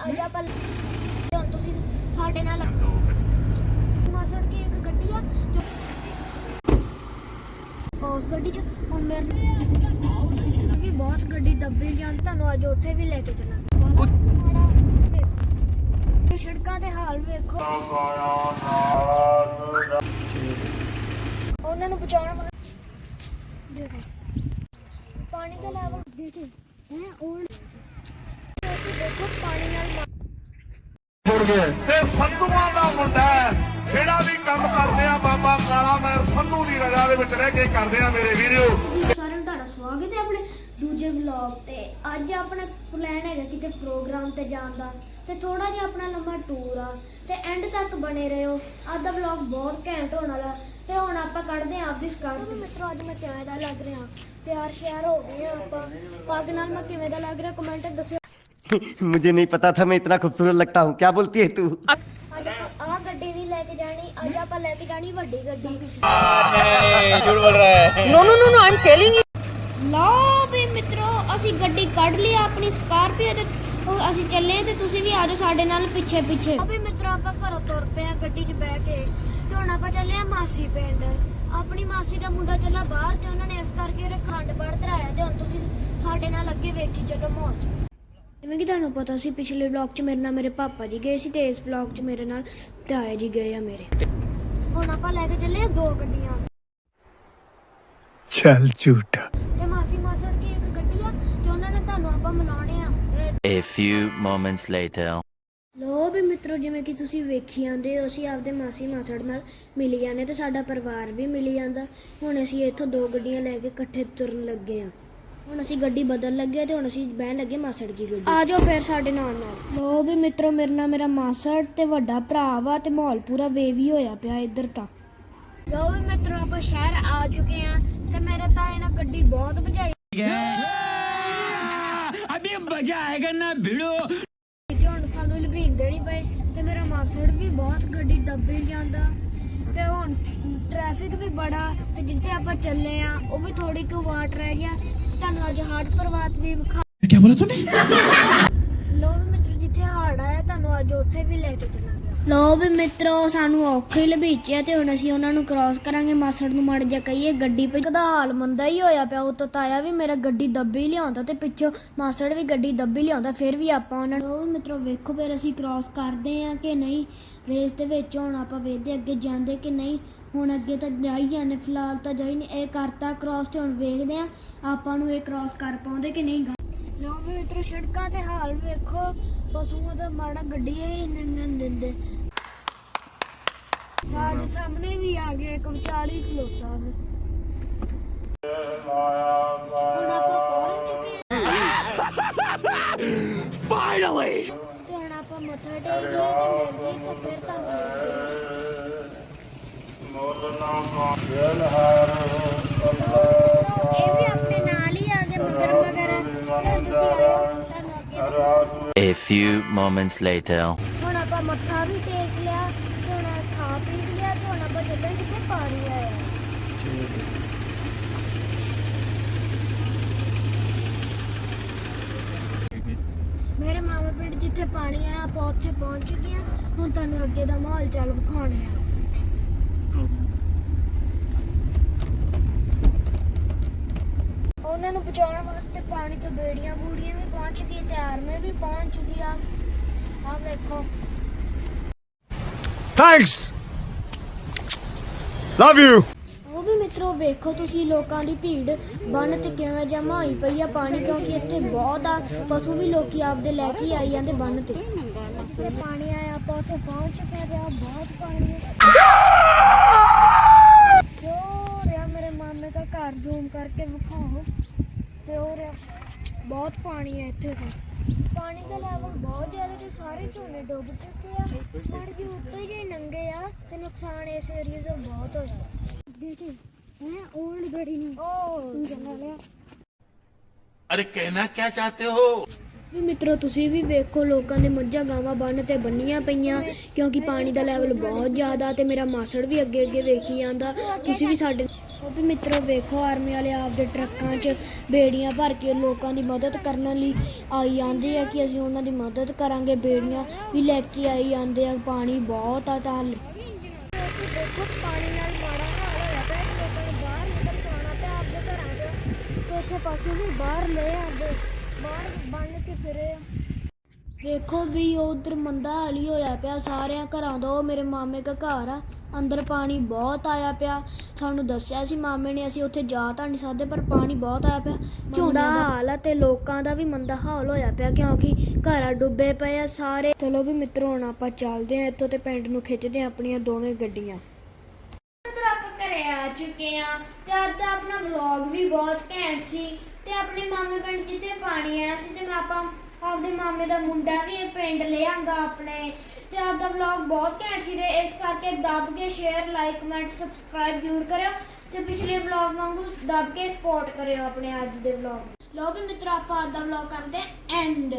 ਅੱਜ ਆਪਾਂ ਹੁਣ ਤੁਸੀਂ ਸਾਡੇ ਨਾਲ ਮਾਸੜ ਕੀ ਇੱਕ ਗੱਡੀ ਆ ਜੋ ਉਸ ਗੱਡੀ ਚ ਹੁਣ ਮੇਰੇ ਵੀ ਬਹੁਤ ਗੱਡੀ ਦੱਬੀ ਜਾਂ ਤੁਹਾਨੂੰ ਅੱਜ ਉੱਥੇ ਵੀ ਲੈ ਕੇ ਚੱਲਾਂਗੇ। ਸੜਕਾਂ ਦੇ ਹਾਲ ਵੇਖੋ। ਉਹਨਾਂ ਨੂੰ ਬਚਾਉਣ ਵਾਸਤੇ ਦੇਖੋ। ਪਾਣੀ ਦਾ ਲੈਵਲ ਦੇਖੋ ਹੈ ਓਲਡ ਦੇਖੋ ਪਾਣੀ ਨਾਲ ਮਾ- ਤੇ ਸੰਧੂਆਂ ਦਾ ਮੁੰਡਾ। ਜਿਹੜਾ ਵੀ ਕੰਮ ਕਰਦੇ ਆ ਬਾਬਾ ਕਾਲਾ ਮੈਰ ਸੰਧੂ ਦੀ ਰਜਾ ਦੇ ਵਿੱਚ ਰਹਿ ਕੇ ਕਰਦੇ ਆ ਮੇਰੇ ਵੀਰੋ। ਸਾਰਿਆਂ ਨੂੰ ਤੁਹਾਡਾ ਸਵਾਗਤ ਹੈ ਆਪਣੇ ਦੂਜੇ ਵਲੌਗ ਤੇ। ਅੱਜ ਆਪਣਾ ਪਲਾਨ ਹੈਗਾ ਕਿਤੇ ਪ੍ਰੋਗਰਾਮ ਤੇ ਜਾਣ ਦਾ। ਤੇ ਥੋੜਾ ਜਿਹਾ ਆਪਣਾ ਲੰਮਾ ਟੂਰ ਆ। ਤੇ ਐਂਡ ਤੱਕ ਬਣੇ ਰਹੋ। ਅੱਜ ਦਾ ਵਲੌਗ ਬਹੁਤ ਘੈਂਟ ਹੋਣ ਵਾਲਾ। ਤੇ ਹੁਣ ਆਪਾਂ ਕੱਢਦੇ ਆਂ ਆਪਦੀ ਸਕਾਰਪ ਮਿੱਤਰੋ ਅੱਜ ਮੈਂ ਕਿਵੇਂ ਦਾ ਲੱਗ ਰਿਹਾ? ਤਿਆਰ ਸ਼ਿਆਰ ਹੋ ਗਏ ਆ ਆਪਾਂ। ਪੱਗ ਨਾਲ ਮੈਂ ਕਿਵੇਂ ਦਾ ਲੱਗ ਰਿਹਾ? ਕਮੈਂਟ ਦੱਸਿਓ। मुझे नहीं पता था मैं इतना खूबसूरत लगता हूँ क्या बोलती है तू ਅੱਜ ਆਪਾਂ ਆਹ ਗੱਡੀ ਨਹੀਂ ਲੈ ਕੇ ਜਾਣੀ ਅੱਜ ਆਪਾਂ ਲੈ ਕੇ ਜਾਣੀ ਵੱਡੀ ਗੱਡੀ No, no, no, no, I'm telling you. ਲਓ ਵੀ ਮਿੱਤਰੋ ਅਸੀਂ ਗੱਡੀ ਕੱਢ ਲਈ ਆ ਆਪਣੀ ਸਕਾਰਪੀਓ ਤੇ ਉਹ ਅਸੀਂ ਚੱਲੇ ਤੇ ਤੁਸੀਂ ਵੀ ਆਜੋ ਸਾਡੇ ਨਾਲ ਪਿੱਛੇ ਪਿੱਛੇ ਆ ਵੀ ਮਿੱਤਰੋ ਆਪਾਂ ਘਰੋਂ ਤੁਰ ਪਏ ਆ ਗੱਡੀ 'ਚ ਬਹਿ ਕੇ ਤੇ ਹੁਣ ਆਪਾਂ ਚੱਲੇ ਆ ਮਾਸੀ ਪਿੰਡ ਆਪਣੀ ਮਾਸੀ ਦਾ ਮੁੰਡਾ ਚੱਲਾ ਬਾਹਰ ਤੇ ਉਹਨਾਂ ਨੇ ਇਸ ਕਰਕੇ ਉਹਨੇ ਖੰਡ ਪੜ ਧਰਾਇਆ ਤੇ ਹੁਣ ਤੁਸੀਂ ਸਾਡੇ ਨਾਲ ਅੱਗੇ ਵੇਖੀ ਚੱਲੋ ਮੌਜ ਜਿਵੇਂ ਕਿ ਤੁਹਾਨੂੰ ਪਤਾ ਸੀ ਪਿਛਲੇ ਵਲੌਗ 'ਚ ਮੇਰੇ ਨਾਲ ਮੇਰੇ ਪਾਪਾ ਜੀ ਗਏ ਸੀ ਤੇ ਇਸ ਵਲੌਗ 'ਚ ਮੇਰੇ ਨਾਲ ਤਾਇਆ ਜੀ ਗਏ ਆ ਮੇਰੇ। ਹੁਣ ਆਪਾਂ ਲੈ ਕੇ ਚੱਲੇ ਆ ਦੋ ਗੱਡੀਆਂ। ਚੱਲ ਝੂਠਾ। ਤੇ ਮਾਸੀ ਮਾਸੜ ਦੀ ਇੱਕ ਗੱਡੀ ਆ ਤੇ ਉਹਨਾਂ ਨੇ ਤੁਹਾਨੂੰ ਆਪਾਂ ਮਿਲਾਉਣੇ ਆ। ਤੇ A few moments later. ਲੋ ਵੀ ਮਿੱਤਰੋ ਜਿਵੇਂ ਕਿ ਤੁਸੀਂ ਵੇਖੀ ਜਾਂਦੇ ਹੋ ਅਸੀਂ ਆਪਦੇ ਮਾਸੀ ਮਾਸੜ ਨਾਲ ਮਿਲ ਜਾਂਦੇ ਤੇ ਸਾਡਾ ਪਰਿਵਾਰ ਵੀ ਮਿਲ ਜਾਂਦਾ। ਹੁਣ ਅਸੀਂ ਇੱਥੋਂ ਦੋ ਗੱਡੀਆਂ ਲੈ ਕੇ ਇਕੱਠੇ ਤੁਰਨ ਲੱਗੇ ਆ ਹੁਣ ਅਸੀਂ ਗੱਡੀ ਬਦਲ ਲੱਗੇ ਤੇ ਹੁਣ ਅਸੀਂ ਬਹਿਣ ਲੱਗੇ ਮਾਸੜ ਦੀ ਗੱਡੀ। ਆ ਜਾਓ ਫਿਰ ਸਾਡੇ ਨਾਲ ਨਾਲ। ਲੋ ਵੀ ਮਿੱਤਰੋ ਮੇਰੇ ਨਾਲ ਮੇਰਾ ਮਾਸੜ ਤੇ ਵੱਡਾ ਭਰਾ ਵਾ ਤੇ ਮਾਹੌਲ ਪੂਰਾ ਵੇਵੀ ਹੋਇਆ ਪਿਆ ਇੱਧਰ ਤਾਂ। ਲੋ ਵੀ ਮਿੱਤਰੋ ਆਪਾਂ ਸ਼ਹਿਰ ਆ ਚੁੱਕੇ ਆ ਤੇ ਮੇਰੇ ਤਾਂ ਇਹਨਾਂ ਗੱਡੀ ਬਹੁਤ ਭਜਾਈ। ਅਬੇ ਮਜ਼ਾ ਆਏਗਾ ਨਾ ਭਿੜੋ। ਤੇ ਹੁਣ ਸਾਨੂੰ ਲਭੀਂਦੇ ਨਹੀਂ ਪਏ ਤੇ ਮੇਰਾ ਮਾਸੜ ਵੀ ਬਹੁਤ ਗੱਡੀ ਦੱਬੇ ਜਾਂਦਾ। ਤੇ ਹੁਣ ਟ੍ਰੈਫਿਕ ਵੀ ਬੜਾ ਤੇ ਜਿੱਥੇ ਆਪਾਂ ਚੱਲੇ ਆ ਉਹ ਵੀ ਥੋੜੀ ਕੁ ਵਾਟ ਰਹਿ ਗਿਆ। ਤੁਹਾਨੂੰ ਅੱਜ ਹਾਰਟ ਪਰਵਾਤ ਵੀ ਵਿਖਾ ਕੀ ਬੋਲਾ ਤੂੰ ਲੋ ਹਾੜ ਅੱਜ ਉੱਥੇ ਵੀ ਲੈ ਕੇ ਚੱਲਾਂਗੇ ਲੋ ਵੀ ਮਿੱਤਰੋ, ਸਾਨੂੰ ਔਖੇ ਲਭੀਚਿਆ ਤੇ ਹੁਣ ਅਸੀਂ ਉਹਨਾਂ ਨੂੰ ਕ੍ਰਾਸ ਕਰਾਂਗੇ, ਮਾਸੜ ਨੂੰ ਮੜ ਜਾ ਕਹੀਏ, ਗੱਡੀ ਪੇ ਦਾ ਹਾਲ ਮੰਦਾ ਹੀ ਹੋਇਆ ਪਿਆ, ਉਹ ਤੋਂ ਤਾਇਆ ਵੀ ਮੇਰਾ ਗੱਡੀ ਦੱਬੀ ਲਿਆਉਂਦਾ ਤੇ ਪਿੱਛੋਂ ਮਾਸੜ ਵੀ ਗੱਡੀ ਦੱਬੀ ਲਿਆਉਂਦਾ, ਫਿਰ ਵੀ ਆਪਾਂ ਉਹਨਾਂ ਨੂੰ ਲਓ ਵੀ ਮਿੱਤਰੋ, ਵੇਖੋ ਫਿਰ ਅਸੀਂ ਕ੍ਰਾਸ ਕਰਦੇ ਆ ਕਿ ਨਹੀਂ ਰੇਸ ਦੇ ਵਿੱਚ ਹੁਣ ਆਪਾਂ ਵੇਖਦੇ ਅੱਗੇ ਜਾਂਦੇ ਕਿ ਨਹੀਂ, ਹੁਣ ਅੱਗੇ ਤਾਂ ਜਾਈ ਜਾਂਦੇ, ਫਿਲਹਾਲ ਤਾਂ ਜਾਈ ਨਹੀਂ, ਇਹ ਕਰਤਾ ਕ੍ਰਾਸ ਤੇ ਹੁਣ ਵੇਖਦੇ ਆ ਆਪਾਂ ਨੂੰ ਇਹ ਕ੍ਰਾਸ ਕਰ ਪਾਉਂਦੇ ਕਿ ਨਹੀਂ। ਲੋ ਮਿੱਤਰੋ ਸੜਕਾਂ ਤੇ ਹਾਲ ਵੇਖੋ। ਪਸ਼ੂਆਂ ਦਾ ਮਾੜਾ ਗੱਡੀ ਹੀ ਨਹੀਂ ਲੰਘਣ ਦਿੰਦੇ। ਸਾਡੇ ਸਾਹਮਣੇ ਵੀ ਆ ਗਿਆ ਇੱਕ ਵਿਚਾਲੀ ਖਲੋਤਾ ਵੇ। ਹੁਣ ਆਪਾਂ ਪਹੁੰਚ ਚੁੱਕੇ ਹਾਂ। ਫਾਈਨਲੀ ਤੇ ਹੁਣ ਆਪਾਂ ਮੱਥਾ ਟੇਕ ਲਿਆ ਤੇ ਮਿਲ ਗਈ ਤੇ ਫਿਰ ਤੁਹਾਨੂੰ। ਮਿਲਦੇ ਹਾਂ। A few moments later. ਹੁਣ ਆਪਾਂ ਮੱਥਾ ਵੀ ਟੇਕ ਲਿਆ ਤੇ ਹੁਣ ਖਾ ਪੀ ਲਿਆ ਤੇ ਹੁਣ ਆਪਾਂ ਚੱਲੇ ਜਿੱਥੇ ਪਾਣੀ ਆਇਆ। ਮੇਰੇ ਮਾਮਾ ਪਿੰਡ ਜਿੱਥੇ ਪਾਣੀ ਆਇਆ, ਆਪਾਂ ਉੱਥੇ ਪਹੁੰਚ ਚੁੱਕੇ ਹਾਂ। ਹੁਣ ਤੁਹਾਨੂੰ ਅੱਗੇ ਦਾ ਮਾਹੌਲ ਚੱਲ ਵਿਖਾਉਣੇ ਆ। ਉਹਨਾਂ ਨੂੰ ਬਚਾਉਣ ਵਾਸਤੇ ਪਾਣੀ ਤੋਂ ਬੇੜੀਆਂ ਬੂੜੀਆਂ ਵੀ ਪਹੁੰਚ ਗਈ ਤੇ ਆਰਮੀ ਵੀ ਪਹੁੰਚ ਚੁੱਕੀ ਆ। ਆ ਵੇਖੋ। ਥੈਂਕਸ ਲਵ ਯੂ ਉਹ ਵੀ ਮਿੱਤਰੋ ਵੇਖੋ ਤੁਸੀਂ ਲੋਕਾਂ ਦੀ ਭੀੜ ਬੰਨ ਤੇ ਕਿਵੇਂ ਜਮਾ ਹੋਈ ਪਈ ਆ ਪਾਣੀ ਕਿਉਂਕਿ ਇੱਥੇ ਬਹੁਤ ਆ ਪਸ਼ੂ ਵੀ ਲੋਕੀ ਆਪਦੇ ਲੈ ਕੇ ਆਈ ਜਾਂਦੇ ਬੰਨ ਤੇ। ਜਿੱਥੇ ਪਾਣੀ ਆਇਆ ਆਪਾਂ ਉੱਥੇ ਪਹੁੰਚ ਚੁੱਕੇ ਆ ਬਹੁਤ ਪਾਣੀ ਹੈ ਜੋ ਰਿਆ ਮੇਰੇ ਮਾਮੇ ਦਾ ਘਰ ਜ਼ੂਮ ਕਰਕੇ ਵਿਖਾਓ ਤੇ ਉਹ ਰਿਆ ਬਹੁਤ ਪਾਣੀ ਹੈ ਇੱਥੇ ਤਾਂ। ਪਾਣੀ ਦਾ ਲੈਵਲ ਬਹੁਤ ਜ਼ਿਆਦਾ ਤੇ ਸਾਰੇ ਝੋਨੇ ਡੁੱਬ ਚੁੱਕੇ ਆ। ਪਾਣੀ ਦੇ ਉੱਤੇ ਜੇ ਨੰਗੇ ਆ ਤੇ ਨੁਕਸਾਨ ਇਸ ਏਰੀਆ 'ਚ ਬਹੁਤ ਹੋ ਜਾਂਦਾ। ਦੇਖੀ ਹੈ ਓਲਡ ਗੜੀ ਨਹੀਂ ਉਹ ਜਨਾ ਲਿਆ। ਅਰੇ ਕਹਿਣਾ ਕੀ ਚਾਹਤੇ ਹੋ? ਵੀ ਮਿੱਤਰੋ ਤੁਸੀਂ ਵੀ ਵੇਖੋ ਲੋਕਾਂ ਦੇ ਮੱਝਾਂ ਗਾਵਾਂ ਬੰਨ ਤੇ ਬੰਨੀਆਂ ਪਈਆਂ ਕਿਉਂਕਿ ਪਾਣੀ ਦਾ ਲੈਵਲ ਬਹੁਤ ਜ਼ਿਆਦਾ ਤੇ ਮੇਰਾ ਮਾਸੜ ਵੀ ਅੱਗੇ ਅੱਗੇ ਵੇਖੀ ਜਾਂਦਾ। ਤੁਸੀਂ ਵੀ ਸਾਡੇ ਉਹ ਵੀ ਮਿੱਤਰੋ ਵੇਖੋ ਆਰਮੀ ਵਾਲੇ ਆਪਦੇ ਟਰੱਕਾਂ 'ਚ ਬੇੜੀਆਂ ਭਰ ਕੇ ਲੋਕਾਂ ਦੀ ਮਦਦ ਕਰਨ ਲਈ ਆਈ ਜਾਂਦੇ ਆ ਕਿ ਅਸੀਂ ਉਹਨਾਂ ਦੀ ਮਦਦ ਕਰਾਂਗੇ। ਬੇੜੀਆਂ ਵੀ ਲੈ ਕੇ ਆਈ ਜਾਂਦੇ ਆ ਪਾਣੀ ਬਹੁਤ ਆ ਤਾਂ ਦੇਖੋ ਪਾਣੀ ਨਾਲ ਮਾੜਾ ਹਾਲ ਹੋਇਆ ਪਿਆ ਕਿ ਲੋਕਾਂ ਨੂੰ ਬਾਹਰ ਨਿਕਲ ਕੇ ਆਉਣਾ ਪਿਆ ਆਪਦੇ ਘਰਾਂ 'ਚ। ਤੇ ਇੱਥੇ ਪਸ਼ੂ ਵੀ ਬਾਹਰ ਲੈ ਆਂਦੇ ਬਾਹਰ ਬੰਨ ਕੇ ਫਿਰੇ ਆ। ਵੇਖੋ ਵੀ ਉਧਰ ਮੰਦਾ ਹਾਲ ਹੋਇਆ ਪਿਆ ਸਾਰਿਆਂ ਘਰਾਂ ਦਾ ਉਹ ਮੇਰੇ ਮਾਮੇ ਦਾ ਘਰ ਆ। ਅੰਦਰ ਪਾਣੀ ਬਹੁਤ ਆਇਆ ਪਿਆ। ਸਾਨੂੰ ਦੱਸਿਆ ਸੀ ਮਾਮੇ ਨੇ ਅਸੀਂ ਉੱਥੇ ਜਾ ਤਾਂ ਨਹੀਂ ਸਕਦੇ ਪਰ ਪਾਣੀ ਬਹੁਤ ਆਇਆ ਪਿਆ। ਝੋਨਾ ਹਾਲ ਆ ਤੇ ਲੋਕਾਂ ਦਾ ਵੀ ਮੰਦਾ ਹਾਲ ਹੋਇਆ ਪਿਆ ਕਿਉਂਕਿ ਘਰਾਂ ਡੁੱਬੇ ਪਏ ਆ ਸਾਰੇ। ਚਲੋ ਵੀ ਮਿੱਤਰੋ ਹੁਣ ਆਪਾਂ ਚੱਲਦੇ ਆ ਇੱਥੋਂ ਤੇ ਪਿੰਡ ਨੂੰ ਖਿੱਚਦੇ ਆ ਆਪਣੀਆਂ ਦੋਵੇਂ ਗੱਡੀਆਂ। ਮਿੱਤਰ ਆਪਾਂ ਘਰੇ ਆ ਚੁੱਕੇ ਆ ਤੇ ਅੱਜ ਦਾ ਆਪਣਾ ਵਲੌਗ ਵੀ ਬਹੁਤ ਘੈਂਟ ਸੀ। ਤੇ ਆਪਣੇ ਮਾਮੇ ਪਿੰਡ ਜਿੱਥੇ ਪਾਣੀ ਆਇਆ ਸੀ ਤੇ ਮੈਂ ਆਪਾਂ ਆਪਦੇ ਮਾਮੇ ਦਾ ਮੁੰਡਾ ਵੀ ਇਹ ਪਿੰਡ ਲੈ ਆਪਣੇ। ਤੇ ਅੱਜ ਦਾ ਵਲੌਗ ਬਹੁਤ ਘੈਂਟ ਸੀ ਤੇ ਇਸ ਕਰਕੇ ਦੱਬ ਕੇ ਸ਼ੇਅਰ ਲਾਈਕ ਕਮੈਂਟ ਸਬਸਕ੍ਰਾਈਬ ਜ਼ਰੂਰ ਕਰਿਓ। ਤੇ ਪਿਛਲੇ ਵਲੌਗ ਵਾਂਗੂ ਦੱਬ ਕੇ ਸਪੋਰਟ ਕਰਿਓ ਆਪਣੇ ਅੱਜ ਦੇ ਵਲੌਗ ਲੋ ਵੀ ਮਿੱਤਰ, ਆਪਾਂ ਅੱਜ ਦਾ ਵਲੌਗ ਕਰਦੇ ਐਂਡ